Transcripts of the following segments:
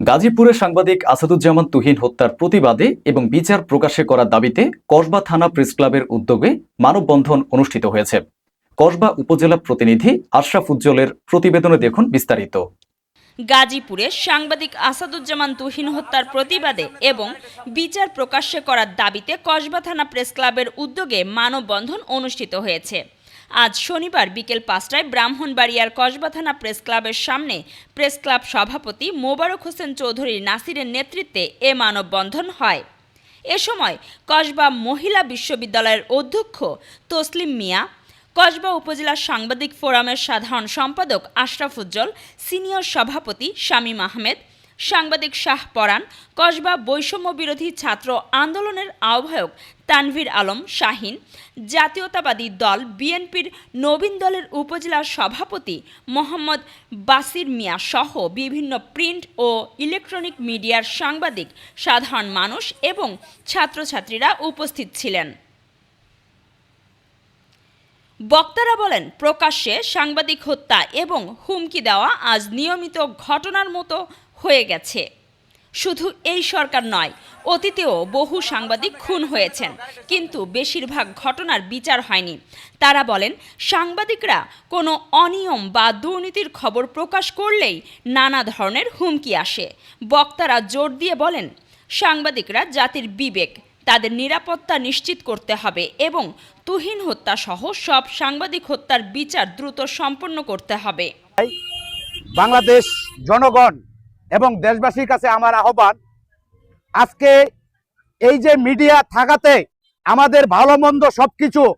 গাজীপুরের সাংবাদিক আসাদুজ্জামান তুহিন হত্যার প্রতিবাদে এবং বিচার প্রকাশে করার দাবিতে কসবা থানা প্রেস ক্লাবের উদ্যোগে মানববন্ধন অনুষ্ঠিত হয়েছে। কসবা উপজেলা প্রতিনিধি আশরাফ উজ্জ্বলের প্রতিবেদনে দেখুন বিস্তারিত। গাজীপুরে সাংবাদিক আসাদুজ্জামান তুহিন হত্যার প্রতিবাদে এবং বিচার প্রকাশ্যে করার দাবিতে কসবা থানা প্রেস ক্লাবের উদ্যোগে মানববন্ধন অনুষ্ঠিত হয়েছে। আজ শনিবার বিকেল পাঁচটায় ব্রাহ্মণবাড়িয়ার কসবা থানা প্রেস ক্লাবের সামনে প্রেস ক্লাব সভাপতি মোবারক হোসেন চৌধুরী নাসিরের নেতৃত্বে এ মানববন্ধন হয়। এ সময় কসবা মহিলা বিশ্ববিদ্যালয়ের অধ্যক্ষ তসলিম মিয়া, কসবা উপজেলা সাংবাদিক ফোরামের সাধারণ সম্পাদক আশরাফ উজ্জ্বল, সিনিয়র সভাপতি শামীম আহমেদ সাংবাদিক শাহ পরান কসবা বৈষম্য বিরোধী ছাত্র আন্দোলনের আহ্বায়ক তানভীর আলম শাহিন, জাতীয়তাবাদী দল বিএনপির নবীন দলের উপজেলা সভাপতি মোহাম্মদ বাসির মিয়া সহ বিভিন্ন প্রিন্ট ও ইলেকট্রনিক মিডিয়ার সাংবাদিক, সাধারণ মানুষ এবং ছাত্রছাত্রীরা উপস্থিত ছিলেন। বক্তারা বলেন, প্রকাশ্যে সাংবাদিক হত্যা এবং হুমকি দেওয়া আজ নিয়মিত ঘটনার মতো হয়ে গেছে। শুধু এই সরকার নয়, অতীতেও বহু সাংবাদিক খুন হয়েছেন, কিন্তু বেশিরভাগ ঘটনার বিচার হয়নি। তারা বলেন, সাংবাদিকরা কোনো অনিয়ম বা দুর্নীতির খবর প্রকাশ করলেই নানা ধরনের হুমকি আসে। বক্তারা জোর দিয়ে বলেন, সাংবাদিকরা জাতির বিবেক তাদের নিরাপত্তা নিশ্চিত করতে হবে এবং তুহিন হত্যা সহ সব সাংবাদিক হত্যার বিচার দ্রুত সম্পন্ন করতে হবে। বাংলাদেশ জনগণ এবং দেশবাসীর কাছে আমার আহ্বান, আজকে এই যে মিডিয়া থাকাতে আমাদের ভালো মন্দ সবকিছু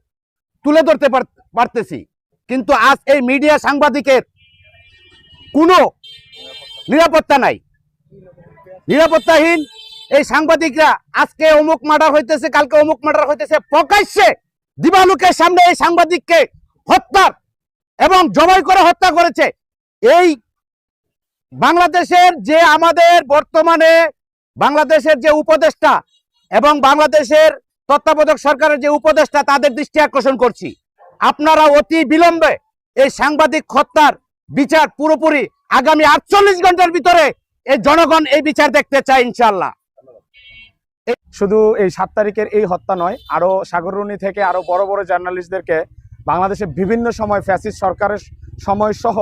তুলে ধরতে পার- পারতেছি, কিন্তু আজ এই মিডিয়া সাংবাদিকের কোনো নিরাপত্তা নাই। নিরাপত্তাহীন এই সাংবাদিকরা, আজকে অমুক মার্ডার হইতেছে, কালকে অমুক মার্ডার হইতেছে, প্রকাশ্যে দিবালুকের সামনে এই সাংবাদিককে হত্যার এবং জবাই করে হত্যা করেছে। এই বাংলাদেশের যে আমাদের বর্তমানে বাংলাদেশের যে উপদেষ্টা এবং বাংলাদেশের তত্ত্বাবধায়ক সরকারের যে উপদেষ্টা, তাদের দৃষ্টি আকর্ষণ করছি। আপনারা অতি বিলম্বে এই সাংবাদিক হত্যার বিচার পুরোপুরি আগামী আটচল্লিশ ঘণ্টার ভিতরে এই জনগণ এই বিচার দেখতে চায় ইনশাল্লাহ শুধু এই সাত তারিখের এই হত্যা নয় আরও সাগররুনি থেকে আরও বড় বড় জার্নালিস্টদেরকে বাংলাদেশে বিভিন্ন সময় ফ্যাসিস্ট সরকারের সময় সহ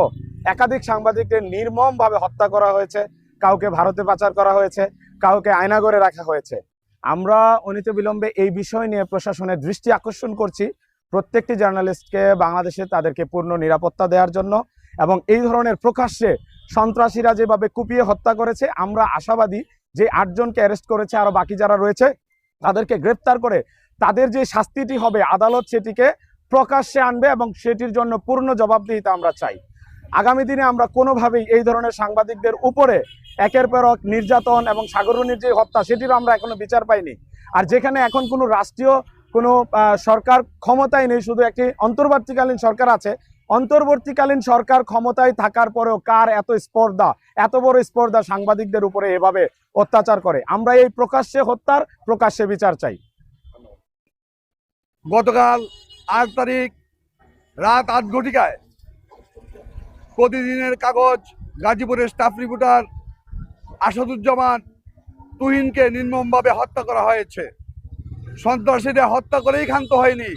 একাধিক সাংবাদিকদের নির্মমভাবে হত্যা করা হয়েছে, কাউকে ভারতে পাচার করা হয়েছে, কাউকে আয়নাগরে রাখা হয়েছে। আমরা অনিত বিলম্বে এই বিষয় নিয়ে প্রশাসনের দৃষ্টি আকর্ষণ করছি। প্রত্যেকটি জার্নালিস্টকে বাংলাদেশে তাদেরকে পূর্ণ নিরাপত্তা দেওয়ার জন্য এবং এই ধরনের প্রকাশ্যে সন্ত্রাসীরা যেভাবে কুপিয়ে হত্যা করেছে, আমরা আশাবাদী যে আটজনকে অ্যারেস্ট করেছে, আরও বাকি যারা রয়েছে, তাদেরকে গ্রেপ্তার করে তাদের যে শাস্তিটি হবে, আদালত সেটিকে প্রকাশ্যে আনবে এবং সেটির জন্য পূর্ণ জবাবদিহিতা আমরা চাই। আগামী দিনে আমরা কোনোভাবেই এই ধরনের সাংবাদিকদের উপরে একের পর এক নির্যাতন এবং সাগরণীর যে হত্যা, সেটিরও আমরা এখনও বিচার পাইনি। আর যেখানে এখন কোনো রাষ্ট্রীয় কোনো সরকার ক্ষমতায় নেই, শুধু একটি অন্তর্বর্তীকালীন সরকার আছে অন্তর্বর্তীকালীন সরকার ক্ষমতায় থাকার পরেও কার এত স্পর্ধা, এত বড় স্পর্ধা সাংবাদিকদের উপরে এভাবে অত্যাচার করে? আমরা এই প্রকাশ্যে হত্যার প্রকাশ্যে বিচার চাই। গতকাল আট তারিখ রাত আট ঘটিকায় প্রতিদিনের কাগজ, গাজীপুরের স্টাফ রিপোর্টার আসাদুজ্জামান তুহিনকে নির্মমভাবে হত্যা করা হয়েছে। সন্ত্রাসীরা হত্যা করেই ক্ষান্ত হয়নি।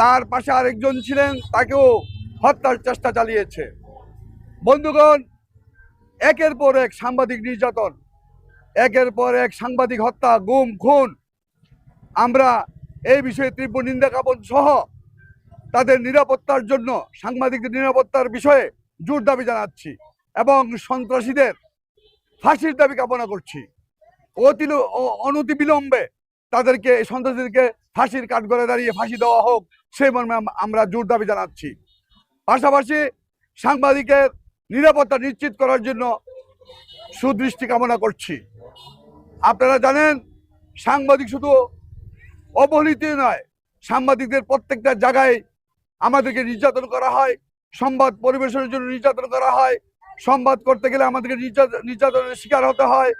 তার পাশে আরেকজন ছিলেন, তাকেও হত্যার চেষ্টা চালিয়েছে। বন্ধুগণ, একের পর এক সাংবাদিক নির্যাতন, একের পর এক সাংবাদিক হত্যা, গুম, খুন। আমরা এই বিষয়ে তীব্র নিন্দা জ্ঞাপন সহ তাদের নিরাপত্তার জন্য, সাংবাদিকদের নিরাপত্তার বিষয়ে জোর দাবি জানাচ্ছি এবং সন্ত্রাসীদের ফাঁসির দাবি কামনা করছি। অতি অনতি বিলম্বে তাদেরকে, সন্ত্রাসীদেরকে ফাঁসির কাঠগড়ে দাঁড়িয়ে ফাঁসি দেওয়া হোক সেই মর্মে আমরা জোর দাবি জানাচ্ছি। পাশাপাশি সাংবাদিকের নিরাপত্তা নিশ্চিত করার জন্য সুদৃষ্টি কামনা করছি। আপনারা জানেন, সাংবাদিক শুধু অবহেলিত নয়, সাংবাদিকদের প্রত্যেকটা জায়গায় আমাদেরকে নির্যাতন করা হয়, সংবাদ পরিবেশনের জন্য নির্যাতন করা হয়, সংবাদ করতে গেলে আমাদেরকে নির্যাতন নির্যাতনের শিকার হতে হয়।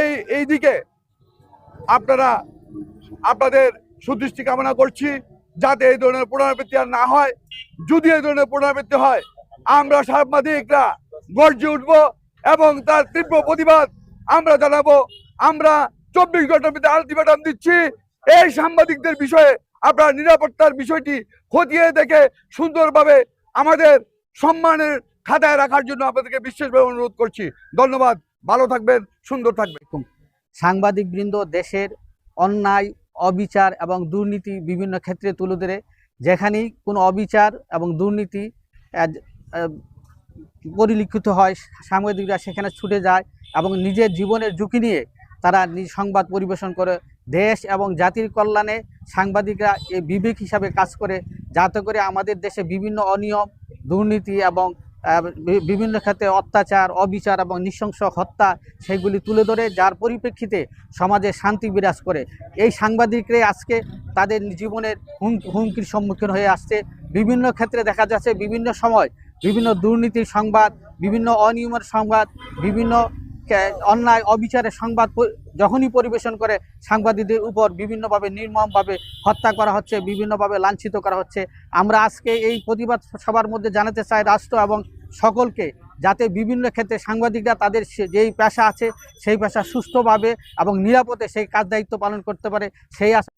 এই এই দিকে আপনারা, আপনাদের সুদৃষ্টি কামনা করছি। যাতে এই ধরনের পুনরাবৃত্তি আর না হয়। যদি এই ধরনের পুনরাবৃত্তি হয়, আমরা সাংবাদিকরা গর্জে উঠব এবং তার তীব্র প্রতিবাদ আমরা জানাব। আমরা চব্বিশ ঘণ্টার মধ্যে আলটিমেটাম দিচ্ছি। এই সাংবাদিকদের বিষয়ে, আপনার নিরাপত্তার বিষয়টি খতিয়ে দেখে সুন্দরভাবে আমাদের সম্মানের খাতায় রাখার জন্য আপনাদেরকে বিশেষভাবে অনুরোধ করছি। ধন্যবাদ। ভালো থাকবেন, সুন্দর থাকবেন। সাংবাদিক বৃন্দ দেশের অন্যায় অবিচার এবং দুর্নীতি বিভিন্ন ক্ষেত্রে তুলে ধরে, যেখানেই কোনো অবিচার এবং দুর্নীতি পরিলক্ষিত হয়, সাংবাদিকরা সেখানে ছুটে যায় এবং নিজের জীবনের ঝুঁকি নিয়ে তারা সংবাদ পরিবেশন করে, দেশ এবং জাতির কল্যাণে সাংবাদিকরা এই বিবেক হিসাবে কাজ করে, যাতে করে আমাদের দেশে বিভিন্ন অনিয়ম, দুর্নীতি এবং বিভিন্ন ক্ষেত্রে অত্যাচার, অবিচার এবং নৃশংস হত্যা সেইগুলি তুলে ধরে, যার পরিপ্রেক্ষিতে সমাজে শান্তি বিরাজ করে। এই সাংবাদিকরাই আজকে তাদের জীবনের হুম- হুমকির সম্মুখীন হয়ে আসছে। বিভিন্ন ক্ষেত্রে দেখা যাচ্ছে বিভিন্ন সময় বিভিন্ন দুর্নীতির সংবাদ, বিভিন্ন অনিয়মের সংবাদ, বিভিন্ন অন্যায় অবিচারের সংবাদ যখনই পরিবেশন করে, সাংবাদিকদের উপর বিভিন্নভাবে নির্মমভাবে হত্যা করা হচ্ছে, বিভিন্নভাবে লাঞ্ছিত করা হচ্ছে। আমরা আজকে এই প্রতিবাদ সবার মধ্যে জানাতে চাই রাষ্ট্র এবং সকলকে যাতে বিভিন্ন ক্ষেত্রে সাংবাদিকরা তাদের যেই পেশা আছে, সেই পেশা সুস্থভাবে এবং নিরাপদে সেই কাজ দায়িত্ব পালন করতে পারে, সেই আশা